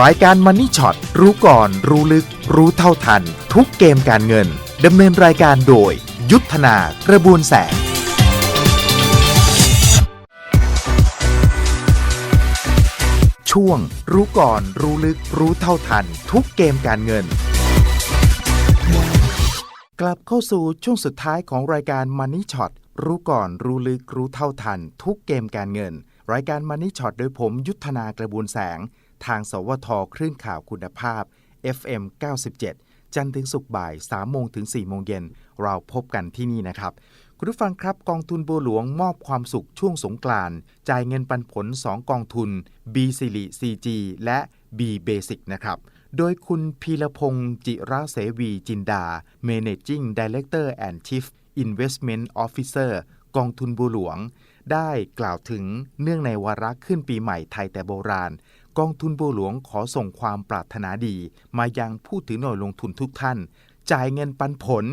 รายการมันนี่ช็อตรู้ก่อน รู้ลึก รู้เท่าทัน ทุกเกมการเงินดำเนินรายการโดย ยุทธนากระบวนแสง ช่วง รู้ก่อน รู้ลึก รู้เท่าทัน ทุกเกมการเงิน กลับเข้าสู่ช่วงสุดท้ายของรายการ Money Shot รู้ก่อน รู้ลึก รู้เท่าทัน ทุกเกมการเงิน รายการ Money Shot โดยผมยุทธนากระบวนแสง ทางสวทคลื่นข่าวคุณภาพ FM 97 จันทร์ถึงศุกร์บ่าย 3 โมงถึง 4 โมงเย็น เราพบกันที่นี่นะครับ คุณผู้ฟังครับ กองทุนบัวหลวงมอบความสุขช่วงสงกรานต์จ่ายเงินปันผล 2 กองทุน B สิริ CG และ B Basic นะครับ โดยคุณพีรพงศ์จิระเสวีจินดา Managing Director and Chief Investment Officer กองทุนบัวหลวง ได้กล่าวถึงเนื่องในวาระขึ้นปีใหม่ไทยแต่โบราณ กองทุนบัวหลวงขอส่งความปรารถนาดี มายังผู้ถือหน่วยลงทุนทุกท่าน จ่ายเงินปันผล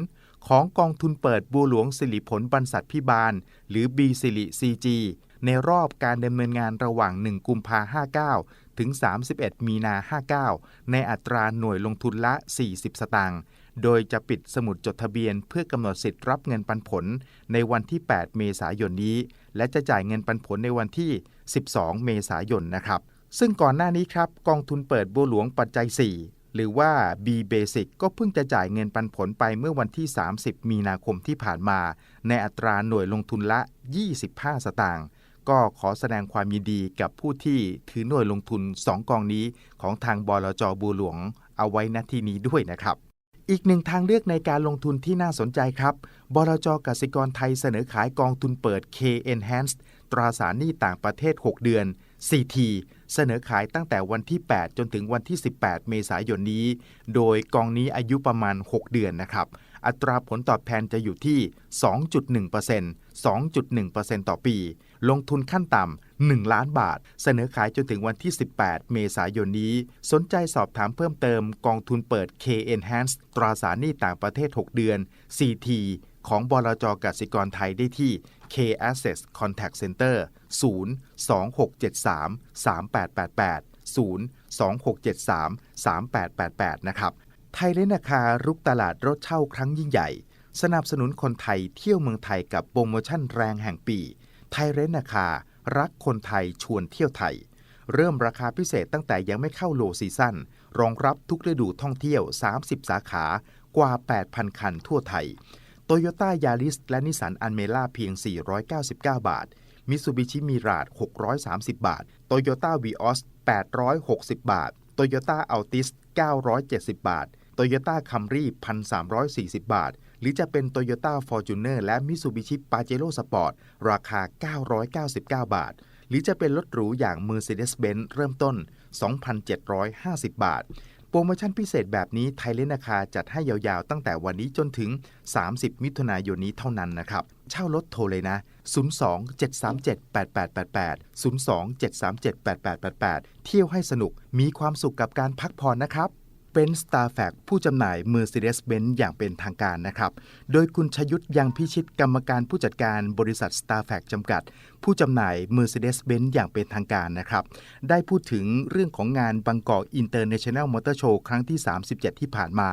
ของกองทุนเปิดบัวหลวงสิริผลบรรษัทพิบาล หรือ B สิริ CG ในรอบการดำเนินงานระหว่าง 1 กุมภา59 ถึง 31 มีนา 59 ในอัตราหน่วยลงทุนละ 40 สตางค์ โดยจะปิดสมุดจดทะเบียนเพื่อกำหนดสิทธิ์รับเงินปันผลในวันที่ 8 เมษายนนี้ และจะจ่ายเงินปันผลในวันที่ 12 เมษายนนะครับ ซึ่งก่อนหน้านี้ครับกองทุนเปิดบัวหลวงปัจจัย 4 หรือว่า B Basic ก็เพิ่งจะจ่ายเงินปันผลไปเมื่อวันที่ 30 มีนาคมที่ผ่านมา ในอัตราหน่วยลงทุนละ 25 สตางค์ก็ขอแสดงความยินดีกับผู้ที่ถือหน่วยลงทุน 2 กองนี้ของทางบลจบัวหลวงเอาไว้ณที่นี้ด้วยนะครับ อีกหนึ่งทางเลือกในการลงทุนที่น่าสนใจครับบลจกสิกรไทยเสนอขายกองทุนเปิด K Enhanced ตราสารหนี้ต่างประเทศ 6 เดือน CT เสนอขายตั้งแต่วันที่ 8 จนถึงวันที่ 18 เมษายนนี้ โดยกองนี้อายุประมาณ 6 เดือนนะครับ อัตราผลตอบแทนจะอยู่ที่ 2.1% 2.1%ต่อปี ลงทุนขั้นต่ำ 1 ล้านบาท เสนอขายจนถึงวันที่ 18 เมษายนนี้ สนใจสอบถามเพิ่มเติมกองทุนเปิด K Enhance ตราสารหนี้ต่างประเทศ 6 เดือน CT ของบลจกสิกรไทยได้ที่ K Access Contact Center 02673 3888 02673 3888 นะครับ ไทยเลนนาคารุกตลาดรถเช่าครั้งยิ่งใหญ่ สนับสนุนคนไทยเที่ยวเมืองไทยกับโปรโมชั่นแรงแห่งปี ไทยเรนนาคารักคนไทยชวนเที่ยวไทย เริ่มราคาพิเศษตั้งแต่ยังไม่เข้าโลซีซั่นรองรับทุกฤดูท่องเที่ยว 30 สาขากว่า 8,000 คันทั่วไทย โตโยต้ายาริสและนิสสันอันเมล่าเพียง 499 บาท มิตซูบิชิมิราด630 บาท โตโยต้าวีออส860 บาท โตโยต้าอัลติส970 บาท โตโยต้าคัมรี่1,340 บาท หรือจะเป็นโตโยต้าฟอร์จูเนอร์และมิ t ซูบิชิปาเจโร่สปอร์ตราคา 999 บาท หรือจะเป็นรถหรูอย่าง Mercedes-Benz เริ่มต้น 2,750 บาท โปรโมชั่นพิเศษแบบนี้ไทยเลนนาคาจัดให้ยาวๆ ตั้งแต่วันนี้จนถึง 30 มิถุนายนนี้เท่านั้นนะครับ เช่ารถโทรเลยนะ 02-737-8888 02-737-8888 เที่ยวให้สนุกมีความสุขกับการพักผ่อนนะครับ เป็น Star f a c ผู้จำหน่าย Mercedes-Benz อย่างเป็นทางการนะครับ โดยคุณชยุทธยังพิชิตกรรมการผู้จัดการบริษัท Star f a c จำกัด ผู้จำหน่าย Mercedes-Benz อย่างเป็นทางการนะครับ ได้พูดถึงเรื่องของงานบางกอก International Motor Show ครั้งที่ 37 ที่ผ่านมา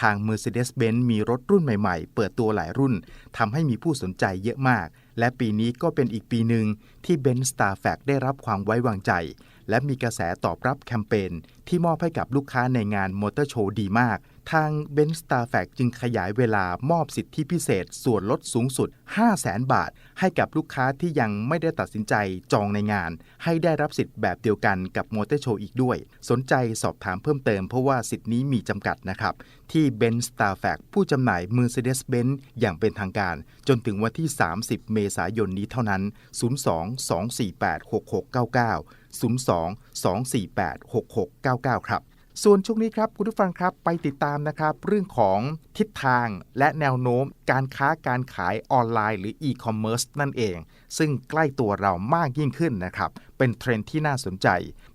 ทาง Mercedes-Benz มีรถรุ่นใหม่ๆ เปิดตัวหลายรุ่นทำให้มีผู้สนใจเยอะมาก และปีนี้ก็เป็นอีกปีหนึ่งที่ Benz Star f a c ได้รับความไว้วางใจ และมีกระแสตอบรับแคมเปญที่มอบให้กับลูกค้าในงานมอเตอร์โชว์ดีมาก ทาง b e n s t a r f a c จึงขยายเวลามอบสิทธิพิเศษ ส่วนลดสูงสุด 500,000 บาท ให้กับลูกค้าที่ยังไม่ได้ตัดสินใจจองในงาน ให้ได้รับสิทธิ์แบบเดียวกันกับมอเตอร์โชว์อีกด้วย สนใจสอบถามเพิ่มเติมเพราะว่าสิทธินี้มีจำกัดนะครับ ที่ b e n s t a r f a c ผู้จำหน่าย Mercedes-Benz อย่างเป็นทางการ จนถึงวันที่ 30 เมษายนนี้เท่านั้น 02 248 6699 02-248-6699 ครับ ส่วนช่วงนี้ครับคุณผู้ฟังครับไปติดตามนะครับ เรื่องของทิศทางและแนวโน้มการค้าการขายออนไลน์หรืออีคอมเมิร์ซนั่นเอง ซึ่งใกล้ตัวเรามากยิ่งขึ้นนะครับ เป็นเทรนด์ที่น่าสนใจ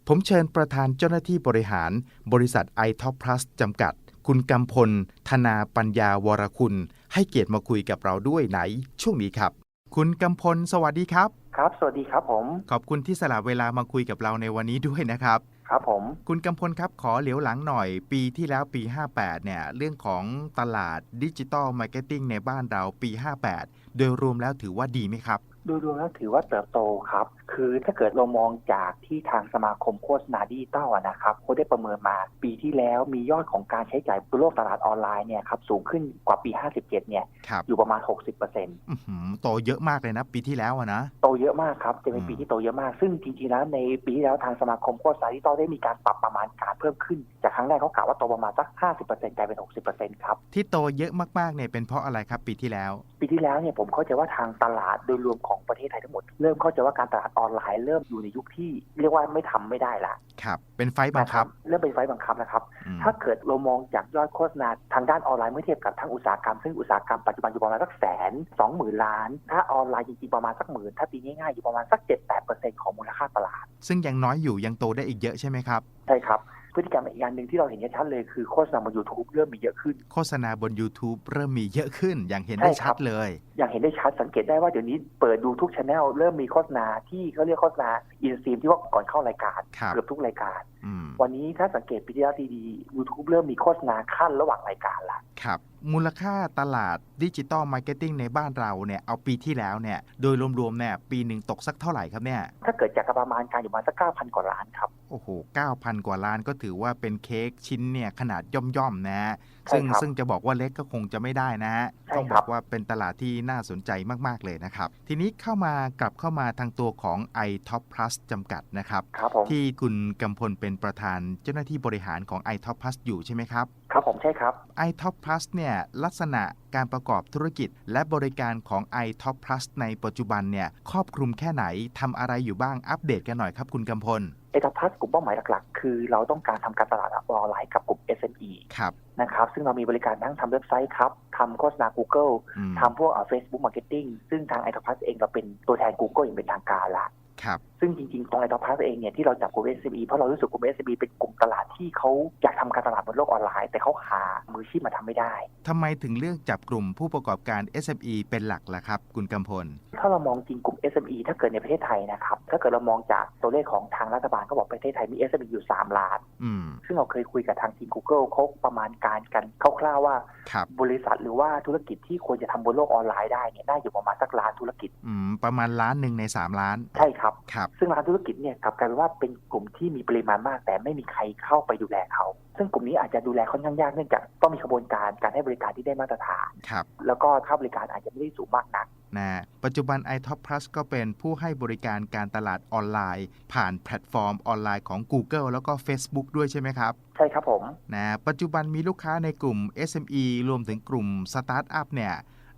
ผมเชิญประธานเจ้าหน้าที่บริหาร บริษัท i t o p Plus จำกัดคุณกำพล ธนาปัญญาวรคุณ ให้เกียรติมาคุยกับเราด้วยไหน ช่วงนี้ครับ คุณกำพล สวัสดีครับ ครับ สวัสดีครับผม ขอบคุณที่สละเวลามาคุยกับเราในวันนี้ด้วยนะครับ ครับผม คุณกำพลครับขอเหลียวหลังหน่อย ปีที่แล้วปี 58 เนี่ย เรื่องของตลาดดิจิตอลมาร์เก็ตติ้งในบ้านเราปี 58 โดยรวมแล้วถือว่าดีไหมครับ โดยรวมแล้วถือว่าเติบโตครับ คือถ้าเกิดเรามองจากที่ทางสมาคมโฆษณาดิจิตอลอะนะครับเขาได้ประเมินมา ปีที่แล้วมียอดของการใช้จ่ายบนโลกตลาดออนไลน์เนี่ยครับสูงขึ้นกว่าปี 57 เนี่ย ครับอยู่ประมาณ 60%อื้อหือโตเยอะมากเลยนะ ปีที่แล้วอะนะ โตเยอะมากครับจะเป็นอืมปีที่โตเยอะมาก ซึ่งจริงๆแล้วในปีที่แล้วทางสมาคมโฆษณาดิจิตอลได้มีการปรับประมาณการเพิ่มขึ้น จากครั้งแรกเขากล่าวว่าโตประมาณสัก 50%กลายเป็น 60%ครับที่โตเยอะมากๆเนี่ยเป็นเพราะอะไรครับปีที่แล้ว ปีที่แล้วเนี่ยผมเข้าใจว่าทางตลาดโดยรวมของประเทศไทยทั้งหมด เริ่มเข้าใจว่าการตลาดออนไลน์เริ่มอยู่ในยุคที่เรียกว่าไม่ทำไม่ได้ละครับเป็นไฟต์บังคับนะเริ่มเป็นไฟล์บังคับนะครับอืมถ้าเกิดเรามองจากยอดโฆษณาทางด้านออนไลน์เมื่อเทียบกับทางอุตสาหกรรม ซึ่งอุตสาหกรรมปัจจุบันอยู่ประมาณสักแสนสองหมื่นล้าน ถ้าออนไลน์จริงๆประมาณสักหมื่นถ้าตีง่ายๆอยู่ประมาณสักเจ็ดแปดเปอร์เซ็นต์ของมูลค่าตลาด ซึ่งยังน้อยอยู่ยังโตได้อีกเยอะใช่ไหมครับ ใช่ครับ พฤติกรรมอีกอย่างหนึ่งที่เราเห็นชัดๆเลยคือโฆษณาบน YouTube เริ่มมีเยอะขึ้น โฆษณาบน YouTube เริ่มมีเยอะขึ้น อย่างเห็นได้ใช่คชัรัดบเลย อย่างเห็นได้ชัดสังเกตได้ว่าเดี๋ยวนี้เปิดดูทุกช anel เริ่มมีโฆษณาที่เขาเรียกโฆษณาอินซีมที่ว่าก่อนเข้ารายการครับเกือบทุกรายการอืม วันนี้ถ้าสังเกตปีที่แล้วดีๆ YouTube เริ่มมีโฆษณาขั้นระหว่างรายการละครับ มูลค่าตลาดดิจิตอลมาร์เก็ตติ้งในบ้านเราเนี่ย เอาปีที่แล้วเนี่ย โดยรวมๆเนี่ยปีหนึ่งตกสักเท่าไหร่ครับเนี่ย ถ้าเกิดจากประมาณการอยู่ประมาณสัก 9,000 กว่าล้านครับ โอ้โห 9,000 กว่าล้านก็ถือว่าเป็นเค้กชิ้นเนี่ย ขนาดย่อมๆนะฮะใช่ซึ่งครับซึ่งจะบอกว่าเล็กก็คงจะไม่ได้นะฮะใช่ต้องคบรัอบกว่าเป็นตลาดที่น่าสนใจมากๆเลยนะครับ ทีนี้เข้ามากลับเข้ามาทางตัวของ iTop Plus จำกัดนะครับครับผมที่คุณกำพลเป็นประธานเจ้าหน้าที่บริหารของ iTop Plus อยู่ใช่ไหมครับ ครับผมใช่ครับ iTop Plus เนี่ยลักษณะการประกอบธุรกิจ และบริการของ iTop Plus ในปัจจุบันเนี่ยครอบคลุมแค่ไหนทำอะไรอยู่บ้างอัปเดตกันหน่อยครับคุณกำพลเอทาพัสกลุ่มเป้าหมายหลักๆ คือเราต้องการทำการตลาดออนไลน์กับกลุ่ม SME ครับนะครับซึ่งเรามีบริการทั้งทำเว็บไซต์ครับทำโฆษณา Google อืมทำพวกเฟซบุ๊กมาร์เก็ตติ้งซึ่งทางไอทอพัสเองเราเป็นตัวแทน Google อย่างเป็นทางการละ ครับ ซึ่งจริงๆตรงไอทอพัสเองเนี่ยที่เราจับกลุ่ม SME เพราะเรารู้สึกกลุ่ม SME เป็นกลุ่มตลาดที่เขาอยากทำการตลาดบนโลกออนไลน์ แต่เขาหามืออาชีพมาทำไม่ได้ทำไมถึงเลือกจับกลุ่มผู้ประกอบการ SME เป็นหลักล่ะครับ คุณกำพล ถ้าเรามองจริงกลุ่ม SME ถ้าเกิดในประเทศไทยนะครับถ้าเกิดเรามองจากตัวเลขของทางรัฐบาลก็บอกประเทศไทยมี SME อยู่ 3 ล้านอืมซึ่งเราเคยคุยกับทางทีม Google เขาประมาณการกันคร่าวๆว่าครับบริษัทหรือว่าธุรกิจที่ควรจะทำบนโลกออนไลน์ได้เนี่ยน่าอยู่ประมาณสักล้านธุรกิจอืมประมาณล้านหนึ่งใน 3 ล้านใช่ครับครับ ซึ่งร้านธุรกิจเนี่ยกลับกลายเป็นว่าเป็นกลุ่มที่มีปริมาณมาก แต่ไม่มีใครเข้าไปดูแลเขา ซึ่งกลุ่มนี้อาจจะดูแลค่อนข้างยากเนื่องจากต้องมีกระบวนการการให้บริการที่ได้มาตรฐานครับแล้วก็ค่าบริการอาจจะไม่ได้สูงมากนักนะปัจจุบัน iTop Plus ก็เป็นผู้ให้บริการการตลาดออนไลน์ ผ่านแพลตฟอร์มออนไลน์ของ Google แล้วก็ Facebook ด้วยใช่ไหมครับ ใช่ครับผมนะปัจจุบันมีลูกค้าในกลุ่ม SME รวมถึงกลุ่มสตาร์ทอัพเนี่ย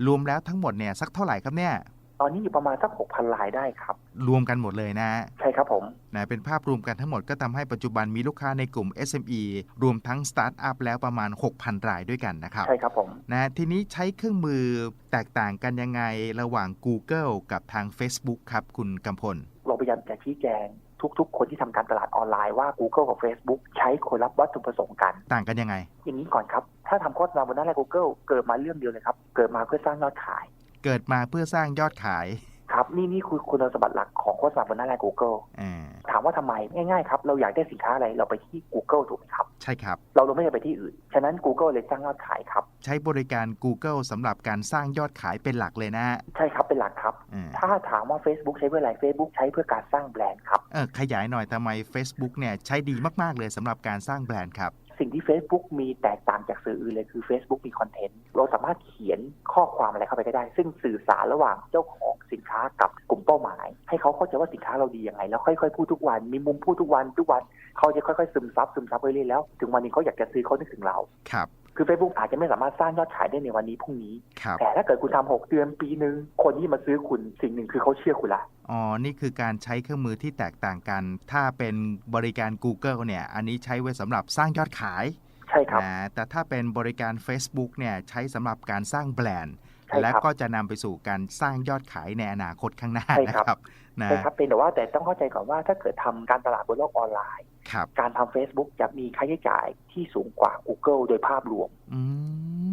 รวมแล้วทั้งหมดเนี่ยสักเท่าไหร่ครับเนี่ย ตอนนี้อยู่ประมาณสัก6,000รายได้ครับ รวมกันหมดเลยนะ ใช่ครับผมนะเป็นภาพรวมกันทั้งหมดก็ทำให้ปัจจุบันมีลูกค้าในกลุ่ม SME รวมทั้งสตาร์ทอัพแล้วประมาณ 6,000 รายด้วยกันนะครับ ใช่ครับผมนะทีนี้ใช้เครื่องมือแตกต่างกันยังไงระหว่าง Google กับทาง Facebook ครับคุณกำพล เราพยายามจะชี้แจงทุกๆ คนที่ทำการตลาดออนไลน์ว่า Google กับ Facebook ใช้คนรับวัตถุประสงค์กัน ต่างกันยังไง อย่างนี้ก่อนครับ ถ้าทำโฆษณาบนหน้าแรก Google เกิดมาเรื่องเดียวเลยครับ เกิดมาเพื่อสร้างยอดขาย เกิดมาเพื่อสร้างยอดขาย ครับนี่นี่คือคุณสมบัติหลักของโฆษณาบนหน้าแรก Google อ่าถามว่าทำไมง่ายๆครับ เราอยากได้สินค้าอะไรเราไปที่ Google ถูกไหมครับ ใช่ครับ เราเราไม่ได้ไปที่อื่น ฉะนั้น Google เลยสร้างยอดขายครับ ใช้บริการ Google สำหรับการสร้างยอดขายเป็นหลักเลยนะฮะใช่ครับเป็นหลักครับอ่าถ้าถามว่า Facebook ใช้เพื่ออะไร Facebook ใช้เพื่อการสร้างแบรนด์ครับเออขยายหน่อยทำไม Facebook เนี่ยใช้ดีมากๆเลยสำหรับการสร้างแบรนด์ครับ สิ่งที่ Facebook มีแตกต่างจากสื่ออื่นเลยคือ Facebook มีคอนเทนต์ เราสามารถเขียนข้อความอะไรเข้าไปได้ ซึ่งสื่อสารระหว่างเจ้าของสินค้ากับกลุ่มเป้าหมาย ให้เขาเข้าใจว่าสินค้าเราดียังไง แล้วค่อยๆพูดทุกวันมีมุมพูดทุกวันทุกวันเขาจะค่อยๆซึมซับซึมซับไปเรื่อยๆแล้ว ถึงวันนี้เขาอยากจะซื้อเขานึกถึงเราครับ คือ Facebook อาจจะไม่สามารถสร้างยอดขายได้ในวันนี้พรุ่งนี้ครับแต่ถ้าเกิดคุณทำหกเดือนปีหนึ่งคนที่มาซื้อคุณสิ่งหนึ่งคือเขาเชื่อคุณละอ๋อ นี่คือการใช้เครื่องมือที่แตกต่างกัน ถ้าเป็นบริการ Google เนี่ย อันนี้ใช้ไว้สำหรับสร้างยอดขาย ใช่ครับนะแต่ถ้าเป็นบริการ Facebook เนี่ยใช้สำหรับการสร้างแบรนด์ใช่ครับและก็จะนำไปสู่การสร้างยอดขายในอนาคตข้างหน้าใช่นะครับครับนะใช่ครับเป็นแต่ว่าแต่ต้องเข้าใจก่อนว่าถ้าเกิดทำการตลาดบนโลกออนไลน์ครับ การทำ Facebook จะมีค่าใช้จ่ายที่สูงกว่า Google โดยภาพรวมอื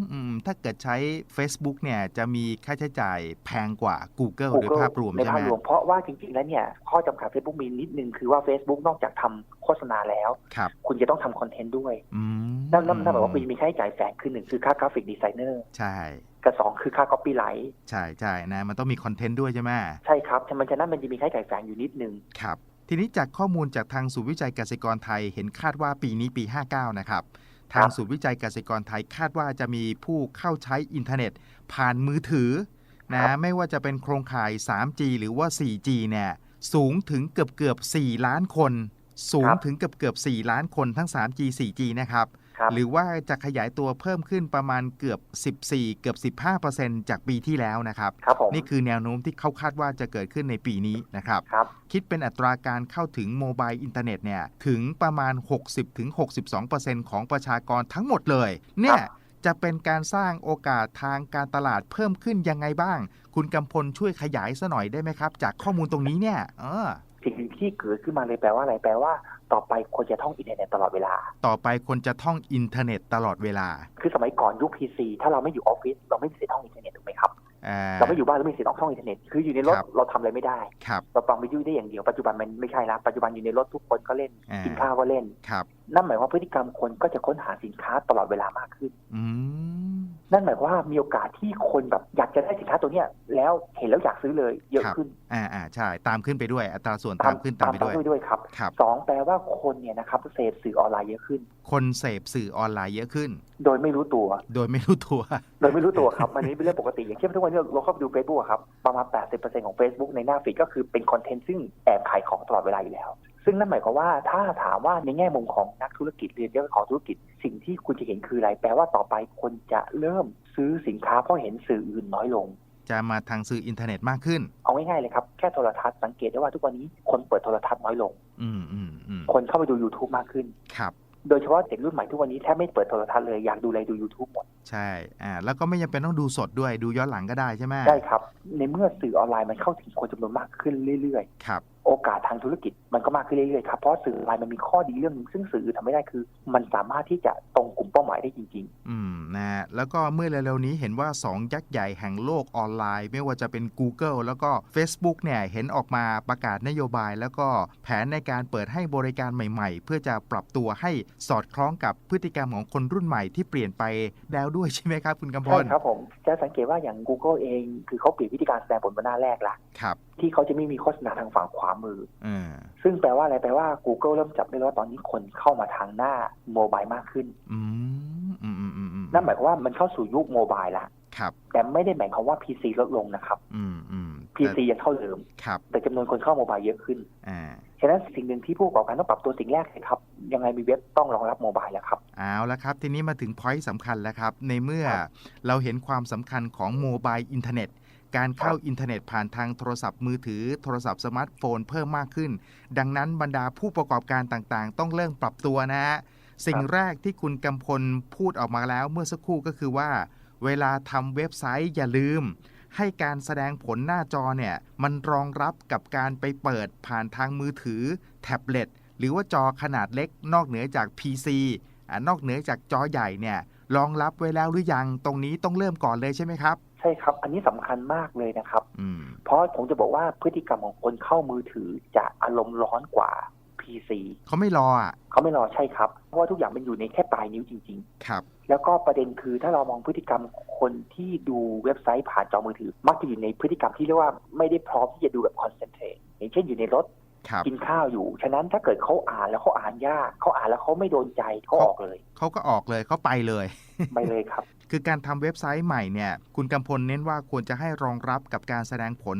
มอืมถ้าเกิดใช้ Facebook เนี่ยจะมีค่าใช้จ่ายแพงกว่า Google โดย Google ภาพรวมในใช่ไหภามพรวมเพราะว่าจริงๆแล้วเนี่ย ข้อจำกัด Facebook มีนิดนึงคือว่า Facebook นอกจากทำโฆษณาแล้วครับคุณจะต้องทำคอนเทนต์ด้วยอืมนั่นนั่นนั่นหมายว่าคุณจะมีค่าใช้จ่ายแฝงคือหนึ่งคือค่ากราฟิกดีไซเนอร์ใช่กับสองคือค่า copyright ใช่ใช่นะมันต้องมีคอนเทนต์ด้วยใช่ไหมใช่ครับฉะนั้นฉะนั้นมันจะมีค่าใช้จ่ายแฝงอยู่นิดนึงครับ ทีนี้จากข้อมูลจากทางศูนย์วิจัยเกษตรกรไทยเห็นคาดว่าปีนี้ปี 59 นะครับ ทางศูนย์วิจัยเกษตรกรไทยคาดว่าจะมีผู้เข้าใช้อินเทอร์เน็ต ผ่านมือถือคนะรับไม่ว่าจะเป็นโครงข่าย 3G หรือว่า 4G เนี่ยสูงถึงเกือบเกือบ4ล้านคน สูงถึงเกือบเกือบ4ล้านคนทั้ง 3G 4G นะครับครับ หรือว่าจะขยายตัวเพิ่มขึ้นประมาณเกือบ 14 เกือบ 15%จากปีที่แล้วนะครับครับผมนี่คือแนวโน้มที่เขาคาดว่าจะเกิดขึ้นในปีนี้นะครับครับ คิดเป็นอัตราการเข้าถึงโมบายอินเทอร์เน็ตเนี่ยถึงประมาณ 60-62%ของประชากรทั้งหมดเลย เนี่ยจะเป็นการสร้างโอกาสทางการตลาดเพิ่มขึ้นยังไงบ้าง คุณกำพลช่วยขยายซะหน่อยได้ไหมครับ จากข้อมูลตรงนี้เนี่ย เออสิ่งที่เกิดขึ้นมาเลยแปลว่าอะไรแปลว่า ต่อไปคนจะท่องอินเทอร์เน็ตตลอดเวลา ต่อไปคนจะท่องอินเทอร์เน็ตตลอดเวลา คือสมัยก่อนยุค PC ถ้าเราไม่อยู่ออฟฟิศเราไม่มีสิทธิ์ท่องอินเทอร์เน็ตถูกไหมครับอ่าเราไม่อยู่บ้านเราไม่มีสิทธิ์ท่องอินเทอร์เน็ตคืออยู่ในรถครับเราทำอะไรไม่ได้ครับเราฟังวิทยุได้อย่างเดียวปัจจุบันมันไม่ใช่ละปัจจุบันอยู่ในรถทุกคนก็เล่นอ่ากิกินข้าวก็เล่นครับนั่นหมายว่าพฤติกรรมคนก็จะค้นหาสินค้าตลอดเวลามากขึ้นอืมนั่นหมายความว่ามีโอกาสที่คนแบบอยากจะได้สินค้าตัวเนี้ยแล้วเห็นแล้วอยากซื้อเลยเยอะครับขึ้น อ่าอ่าใช่ ตามขึ้นไปด้วยอัตราส่วนตามขึ้นตามไปด้วยด้วยด้วยครับครับสองแปลว่าคนเนี่ยนะครับเสพสื่อออนไลน์เยอะขึ้น คนเสพสื่อออนไลน์เยอะขึ้น โดยไม่รู้ตัว โดยไม่รู้ตัว โดยไม่รู้ตัวครับอันนี้เป็นเรื่องปกติอย่างเช่นทุกวันนี้เราเข้าไปดู Facebook อะครับประมาณ 80%ของ Facebook ในหน้าฟีดก็คือเป็นคอนเทนต์ซึ่งแอบขายของตลอดเวลาอยู่แล้ว ซึ่งนั่นหมายความว่าถ้าถามว่าในแง่มุมของนักธุรกิจหรือเจ้าของธุรกิจ สิ่งที่คุณจะเห็นคืออะไรแปลว่าต่อไปคนจะเริ่มซื้อสินค้าเพราะเห็นสื่ออื่นน้อยลง จะมาทางสื่ออินเทอร์เน็ตมากขึ้น เอาง่ายๆเลยครับแค่โทรทัศน์สังเกตได้ว่าทุกวันนี้คนเปิดโทรทัศน์น้อยลง อืมอืมอืมคนเข้าไปดู YouTube มากขึ้นครับ โดยเฉพาะเด็กรุ่นใหม่ทุกวันนี้แทบไม่เปิดโทรทัศน์เลยอยากดูอะไรดู YouTube หมด ใช่อ่าแล้วก็ไม่จำเป็นต้องดูสดด้วยดูย้อนหลังก็ได้ใช่ไหมได้ครับ ในเมื่อสื่อออนไลน์มันเข้าถึงคนจำนวนมากขึ้นเรื่อยๆ ครับ โอกาสทางธุรกิจมันก็มากขึ้นเรื่อยๆครับเพราะสื่อออนไลน์มันมีข้อดีเรื่องหนึงซึ่งสื่ออื่นทำไม่ได้คือ มันสามารถที่จะตรงกลุ่มเป้า หมายได้จริงอืมนะฮะแล้วก็เมื่อเร็วๆนี้เห็นว่า 2 ยักษ์ใหญ่แห่งโลกออนไลน์ ไม่ว่าจะเป็น Google แล้วก็ Facebook เนี่ยเห็นออกมาประกาศนโยบาย แล้วก็แผนในการเปิดให้บริการใหม่ๆ เพื่อจะปรับตัวให้สอดคล้องกับพฤติกรรมของคนรุ่นใหม่ที่เปลี่ยนไปแล้วด้วยใช่ไหมครับคุณกำๆพใช่ลครับผมจะสังเกตว่าอย่าง Google เอง คือเขาเปลี่ยนวิธีการแสดงผลบนหน้าแรกละครับที่เขาจะไม่มีโฆษณาทางฝั่งขวามือเออซึ่งแปลว่าอะไรแปลว่า Google เริ่มจับได้แล้วว่าตอนนี้คนเข้ามาทางหน้าโมบายมากขึ้น อืมอืมอืมอืมอืม นั่นหมายความว่ามันเข้าสู่ยุคโมบายละครับ แต่ไม่ได้หมายความว่า PC ลดลงนะครับ อืมอืม PC ยังเท่าเดิมครับ แต่จำนวนคนเข้าโมบายเยอะขึ้น อ่าฉะนั้นสิ่งหนึ่งที่ผู้ประกอบการต้องปรับตัวสิ่งแรกเลยครับ ยังไงมีเว็บต้องรองรับโมบายแล้วครับเอาละครับ ทีนี้มาถึงพอยต์สำคัญแล้วครับ ในเมื่อครับเราเห็นความสำคัญของโมบายอินเทอร์เน็ตการเข้าอินเทอร์เน็ตผ่านทางโทรศัพท์มือถือโทรศัพท์สมาร์ทโฟนเพิ่มมากขึ้น ดังนั้นบรรดาผู้ประกอบการต่างๆ ต้องเริ่มปรับตัวนะฮะ สิ่งแรกที่คุณกำพลพูดออกมาแล้วเมื่อสักครู่ก็คือว่า เวลาทำเว็บไซต์อย่าลืม ให้การแสดงผลหน้าจอเนี่ย มันรองรับกับการไปเปิดผ่านทางมือถือ แท็บเล็ต หรือว่าจอขนาดเล็ก นอกเหนือจาก PC อ่านอกเหนือจากจอใหญ่เนี่ยรองรับไว้แล้วหรือยังตรงนี้ต้องเริ่มก่อนเลยใช่ไหมครับใช่ครับ อันนี้สำคัญมากเลยนะครับอืมเพราะผมจะบอกว่าพฤติกรรมของคนเข้ามือถือจะอารมณ์ร้อนกว่า PC เขาไม่รออะเขาไม่รอใช่ครับ เพราะว่าทุกอย่างมันอยู่ในแค่ปลายนิ้วจริงครับๆแล้วก็ประเด็นคือถ้าเรามองพฤติกรรมคนที่ดูเว็บไซต์ผ่านจอมือถือ มักจะอยู่ในพฤติกรรมที่เรียกว่าไม่ได้พร้อมที่จะดูแบบคอนเซนเทรตอย่างเช่นอยู่ในรถครับกินข้าวอยู่ ฉะนั้นถ้าเกิดเขาอ่านแล้วเขาอ่านยากเขาอ่านแล้วเขาไม่โดนใจเขาออกเลย เขาก็ออกเลยเขาไปเลย ไปเลยครับ คือการทำเว็บไซต์ใหม่เนี่ยคุณกำพลเน้นว่าควรจะให้รองรับกับการแสดงผล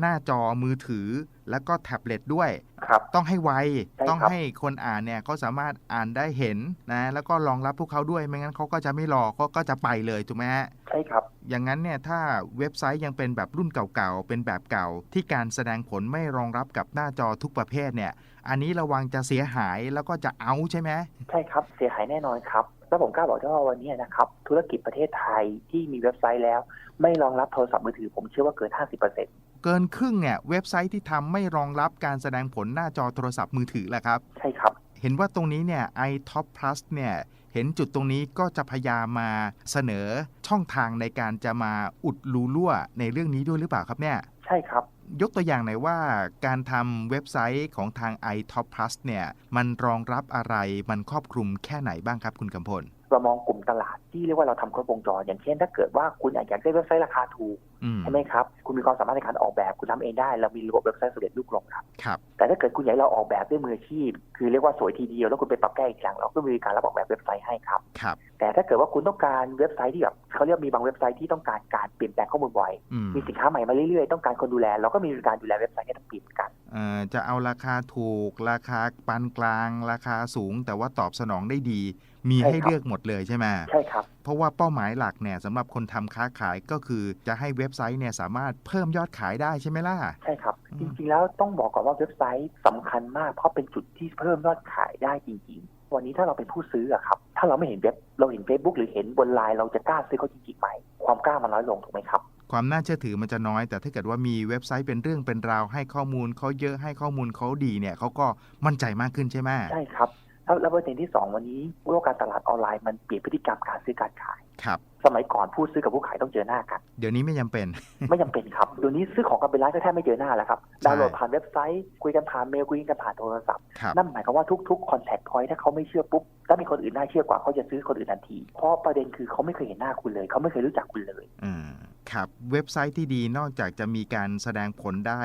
หน้าจอมือถือ แล้วก็แท็บเล็ตด้วย ครับ ต้องให้ไวใช่ต้องครับให้คนอ่านเนี่ยเขาสามารถอ่านได้เห็นนะแล้วก็รองรับพวกเขาด้วยไม่งั้นเขาก็จะไม่รอเขาก็จะไปเลยถูกไหมฮะ ใช่ครับ อย่างนั้นเนี่ยถ้าเว็บไซต์ยังเป็นแบบรุ่นเก่าๆ เป็นแบบเก่า ที่การแสดงผลไม่รองรับกับหน้าจอทุกประเภทเนี่ย อันนี้ระวังจะเสียหายแล้วก็จะเอาใช่ไหม ใช่ครับ เสียหายแน่นอนครับ แล้วผมกล้าบอกได้ว่าวันนี้นะครับธุรกิจประเทศไทยที่มีเว็บไซต์แล้ว ไม่รองรับโทรศัพท์มือถือผมเชื่อว่าเกิน 50%เกินครึ่งเนี่ยเว็บไซต์ที่ทำไม่รองรับการแสดงผลหน้าจอโทรศัพท์มือถือแหละครับ ใช่ครับ เห็นว่าตรงนี้เนี่ย iTop Plus เนี่ยเห็นจุดตรงนี้ก็จะพยายามมาเสนอช่องทางในการจะมาอุดรูรั่วในเรื่องนี้ด้วยหรือเปล่าครับเนี่ย ใช่ครับ ยกตัวอย่างหน่อยว่าการทำเว็บไซต์ของทาง iTop Plus เนี่ย มันรองรับอะไรมันครอบคลุมแค่ไหนบ้างครับคุณกำพล เรามองกลุ่มตลาดที่เรียกว่าเราทำครบวงจรอย่างเช่นถ้าเกิดว่าคุณอยากได้เว็บไซต์ราคาถูกอืมใช่ไหมครับ คุณมีความสามารถในการออกแบบคุณทำเองได้ เรามีระบบเว็บไซต์สำเร็จรูปรองรับครับ แต่ถ้าเกิดคุณอยากให้เราออกแบบด้วยมืออาชีพ คือเรียกว่าสวยทีเดียวแล้วคุณไปปรับแก้อีกครั้งเราก็มีการรับออกแบบเว็บไซต์ให้ครับครับแต่ถ้าเกิดว่าคุณต้องการเว็บไซต์ที่แบบเขาเรียกมีบางเว็บไซต์ที่ต้องการการเปลี่ยนแปลงข้อมูลบ่อยอืมมีสินค้าใหม่มาเรื่อยๆ ต้องการคนดูแล เราก็มีการดูแลเว็บไซต์ให้ทั้งปีเหมือนกันเอ่อจะเอาราคาถูก ราคาปานกลาง ราคาสูง แต่ว่าตอบสนองได้ดี มีใช่ให้ครับเลือกหมดเลยใช่ไหมใช่ครับ เพราะว่าเป้าหมายหลักเนี่ยสำหรับคนทำค้าขายก็คือจะให้เว็บไซต์เนี่ยสามารถเพิ่มยอดขายได้ใช่ไหมล่ะ ใช่ครับอืมจริงๆแล้วต้องบอกก่อนว่าเว็บไซต์สำคัญมาก เพราะเป็นจุดที่เพิ่มยอดขายได้จริง ๆ วันนี้ถ้าเราเป็นผู้ซื้ออะครับ ถ้าเราไม่เห็นเว็บเราเห็น Facebook หรือเห็นบนไลน์เราจะกล้าซื้อเขาจริงๆไหมความกล้ามันน้อยลงถูกไหมครับความน่าเชื่อถือมันจะน้อย แต่ถ้าเกิดว่ามีเว็บไซต์เป็นเรื่องเป็นราวให้ข้อมูลเขาเยอะให้ข้อมูลเขาดีเนี่ยเขาก็มั่นใจมากขึ้นใช่ไหมใช่ครับ แล้วแล้วประเด็นที่สองวันนี้โลกการตลาดออนไลน์มันเปลี่ยนพฤติกรรมการซื้อการขายครับสมัยก่อนผู้ซื้อกับผู้ขายต้องเจอหน้ากัน เดี๋ยวนี้ไม่จำเป็น ไม่จำเป็นครับเดี๋ยวนี้ซื้อของกันเป็นร้านก็แทบไม่เจอหน้าแล้วครับใช่ดาวน์โหลดผ่านเว็บไซต์ คุยกันผ่านเมลคุยกันผ่านโทรศัพท์ครับนั่นหมายความว่าทุกๆ contact point ถ้าเขาไม่เชื่อปุ๊บถ้ามีคนอื่นน่าเชื่อกว่าเขาจะซื้อคนอื่นทันที เพราะประเด็นคือเขาไม่เคยเห็นหน้าคุณเลย เขาไม่เคยรู้จักคุณเลยอืม ครับเว็บไซต์ที่ดีนอกจากจะมีการแสดงผลได้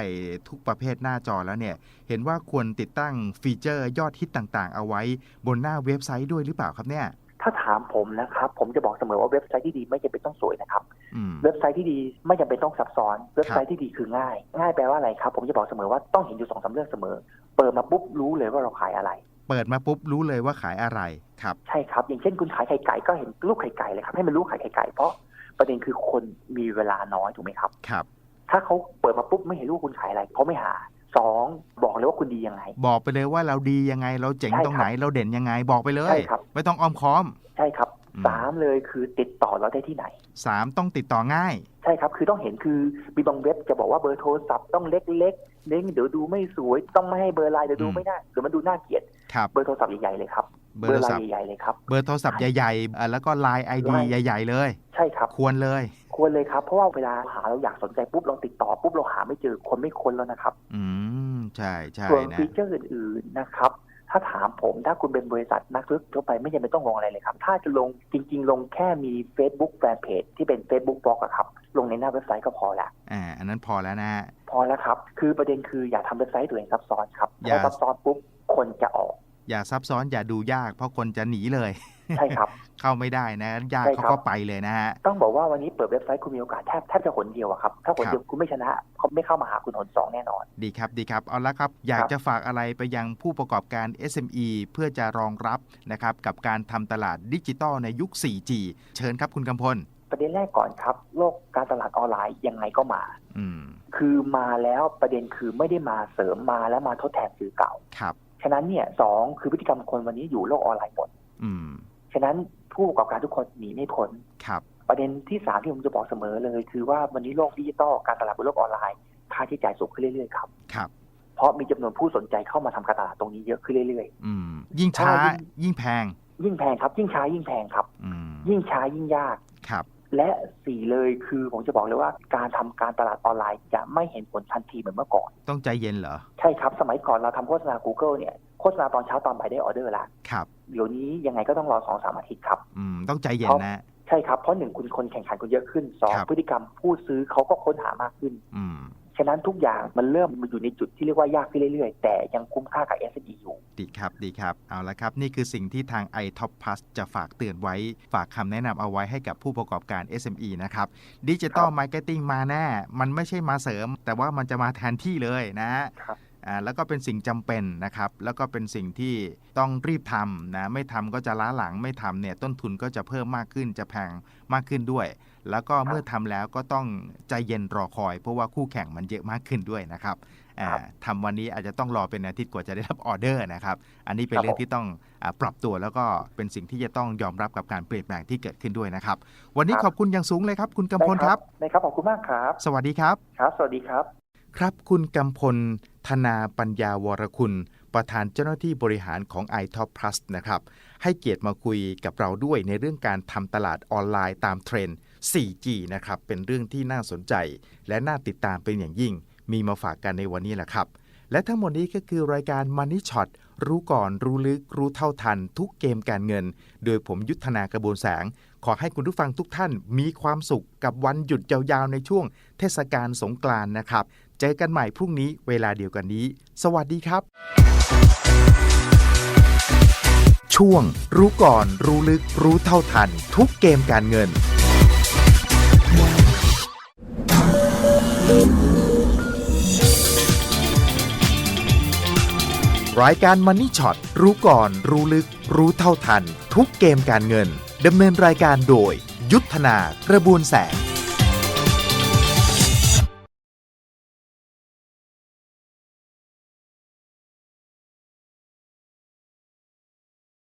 ทุกประเภทหน้าจอแล้วเนี่ย เห็นว่าควรติดตั้งฟีเจอร์ยอดฮิตต่างๆ เอาไว้บนหน้าเว็บไซต์ด้วยหรือเปล่าครับเนี่ย ถ้าถามผมนะครับ ผมจะบอกเสมอว่าเว็บไซต์ที่ดีไม่จำเป็นต้องสวยนะครับอืมเว็บไซต์ที่ดีไม่จำเป็นต้องซับซ้อน เว็บไซต์ที่ดีคือง่าย ง่ายแปลว่าอะไรครับ ผมจะบอกเสมอว่าต้องเห็นอยู่สองสามเรื่องเสมอ เปิดมาปุ๊บรู้เลยว่าเราขายอะไรเปิดมาปุ๊บรู้เลยว่าขายอะไรครับ ใช่ครับ อย่างเช่นคุณขายไข่ไก่ก็เห็นรูปไข่ไก่เลยครับให้มันรู้ขายไข่ไก่เพราะ ประเด็นคือคนมีเวลาน้อยถูกไหมครับครับ ถ้าเขาเปิดมาปุ๊บไม่เห็นรู้ว่าคุณขายอะไรเขาไม่หาสองบอกเลยว่าคุณดียังไง บอกไปเลยว่าเราดียังไง เราเจ๋งใช่ตรงครับไหนเราเด่นยังไง บอกไปเลใช่ยครับไม่ต้องอ้อมค้อม ใช่ครับอืมสามเลยคือติดต่อเราได้ที่ไหนสามต้องติดต่อง่าย ใช่ครับคือต้องเห็นคือมีบางเว็บจะบอกว่าเบอร์โทรศัพท์ต้องเล็กๆเล้งเดี๋ยวดูไม่สวยต้องไม่ให้เบอร์ไลน์เดี๋ยวดูอืมไม่ได้เดี๋ยวมันดูน่าเกลียด ครับเบอร์โทรศัพท์ใหญ่ๆเลยครับเบอร์โทรไลศัพท์น์ใหญ่ๆเลยครับเบอร์โทรศัพท์ใหญ่ๆอะแล้วก็ไลน์ไอดี Line ใหญ่ ๆ เลย ใช่ครับ ควรเลย ควรเลยครับ เพราะว่าเวลาหาเราอยากสนใจปุ๊บเราติดต่อปุ๊บเราหาไม่เจอคนไม่ค้นแล้วนะครับ อืมใช่ใช่ส่วนนะฟีเจอร์อื่นๆนะครับถ้าถามผมถ้าคุณเป็นบริษัทนักธุรกิจทั่วไปไม่จำเป็นต้องลงอะไรเลยครับ ถ้าจะลงจริง ๆ ลงแค่มี Facebook แฟนเพจที่เป็น Facebook บล็อกอะครับ ลงในหน้าเว็บไซต์ก็พอละอ่าอันนั้นพอแล้วนะฮะพอแล้วครับ คือประเด็นคืออย่าทำเว็บไซต์ตัวเองซับซ้อนครับอย่าถ้าซับซ้อนปุ๊บ คนจะออก อย่าซับซ้อนอย่าดูยาก เพราะคนจะหนีเลย ใช่ครับ เข้าไม่ได้นะ ยากใช่เขาครับก็ไปเลยนะฮะ ต้องบอกว่าวันนี้เปิดเว็บไซต์คุณมีโอกาสแทบแทบจะหนเดียวอะครับ ถ้าหนเดียวคุณไม่ชนะเขาไม่เข้ามาหาคุณหนสองแน่นอน ดีครับดีครับ เอาละครับ อยากครับจะฝากอะไรไปยังผู้ประกอบการ SME เพื่อจะรองรับนะครับกับการทำตลาดดิจิตอลในยุค 4G เชิญครับคุณกำพลประเด็นแรกก่อนครับ โลกการตลาดออนไลน์ยังไงก็มาอืมคือมาแล้วประเด็นคือไม่ได้มาเสริมมาแล้วมาทดแทนสื่อเก่าครับ ฉะนั้นเนี่ยสองคือพฤติกรรมคนวันนี้อยู่โลกออนไลน์หมดอืมฉะนั้นผู้ประกอบการทุกคนหนีไม่พ้นครับประเด็นที่สามที่ผมจะบอกเสมอเลย คือว่าวันนี้โลกดิจิตอลการตลาดบนโลกออนไลน์ ค่าใช้จ่ายสูงขึ้นเรื่อยๆครับครับ เพราะมีจำนวนผู้สนใจเข้ามาทำการตลาดตรงนี้เยอะขึ้นเรื่อยอืม ยิ่งช้าใช่ยิ่งยิ่งแพงๆยิ่งแพงครับ ยิ่งช้ายิ่งแพงครับอืมยิ่งช้ายิ่งยากครับ และสี่เลยคือผมจะบอกเลยว่าการทำการตลาดออนไลน์จะไม่เห็นผลทันทีเหมือนเมื่อก่อน ต้องใจเย็นเหรอ ใช่ครับ สมัยก่อนเราทำโฆษณา Google เนี่ยโฆษณาตอนเช้าตอนบ่ายได้ออเดอร์ละครับเดี๋ยวนี้ยังไงก็ต้องรอสองสามอาทิตย์ครับ อืมต้องใจเย็นนะใช่ครับ เพราะหนึ่งคุณคนแข่งขันคุณเยอะขึ้นสองครับพฤติกรรมผู้ซื้อเขาก็ค้นหามากขึ้น อืมฉะนั้นทุกอย่างมันเริ่มมาอยู่ในจุดที่เรียกว่ายากขึ้นเรื่อยๆ แต่ยังคุ้มค่ากับ s อ e อยู่ ดีครับดีครับ เอาละครับ นี่คือสิ่งที่ทาง iTop Plus จะฝากเตือนไว้ ฝากคำแนะนำเอาไว้ให้กับผู้ประกอบการ SME นะครับดิจิ t a ลครับมาร์เก็ตติ้งมาแน่ มันไม่ใช่มาเสริม แต่ว่ามันจะมาแทนที่เลยนะครับอ่าแล้วก็เป็นสิ่งจำเป็นนะครับ แล้วก็เป็นสิ่งที่ต้องรีบทำนะ ไม่ทำก็จะล้าหลัง ไม่ทำเนี่ยต้นทุนก็จะเพิ่มมากขึ้น จะแพงมากขึ้นด้วย แล้วก็เมื่อทำแล้วก็ต้องใจเย็นรอคอย เพราะว่าคู่แข่งมันเยอะมากขึ้นด้วยนะครับอ่าครับทำวันนี้อาจจะต้องรอเป็นอาทิตย์กว่าจะได้รับออเดอร์นะครับ อันนี้เป็นครับเรื่องผมที่ต้องอาปรับตัวแล้วก็เป็นสิ่งที่จะต้องยอมรับกับการเปลี่ยนแปลงที่เกิดขึ้นด้วยนะครับ วันนี้ขอบคุณอย่างสูงเลยครับ คุณกำพลครับได้ครับขอบคุณมากครับ สวัสดีครับ ครับ สวัสดีครับ ครับคุณกำพลธนาปัญญาวรคุณ ประธานเจ้าหน้าที่บริหารของ i t o p Plus นะครับ ให้เกียรติมาคุยกับเราด้วยในเรื่องการทำตลาดออนไลน์ตามเทรนด์ 4G นะครับเป็นเรื่องที่น่าสนใจ และน่าติดตามเป็นอย่างยิ่ง มีมาฝากกันในวันนี้แหละครับ และทั้งหมดนี้ก็คือรายการ Money Shot รู้ก่อนรู้ลึกรู้เท่าทัน ทุกเกมการเงิน โดยผมยุทธนากระบวนแสง ขอให้คุณผู้ฟังทุกท่านมีความสุขกับวันหยุดยาวๆในช่วง เทศกาลสงกรานต์นะครับ เจอกันใหม่พรุ่งนี้เวลาเดียวกันนี้ สวัสดีครับ ช่วง รู้ก่อน รู้ลึก รู้เท่าทัน ทุกเกมการเงิน รายการ Money Shot รู้ก่อน รู้ลึก รู้เท่าทัน ทุกเกมการเงินดำเนินรายการโดย ยุทธนากระบวนแสง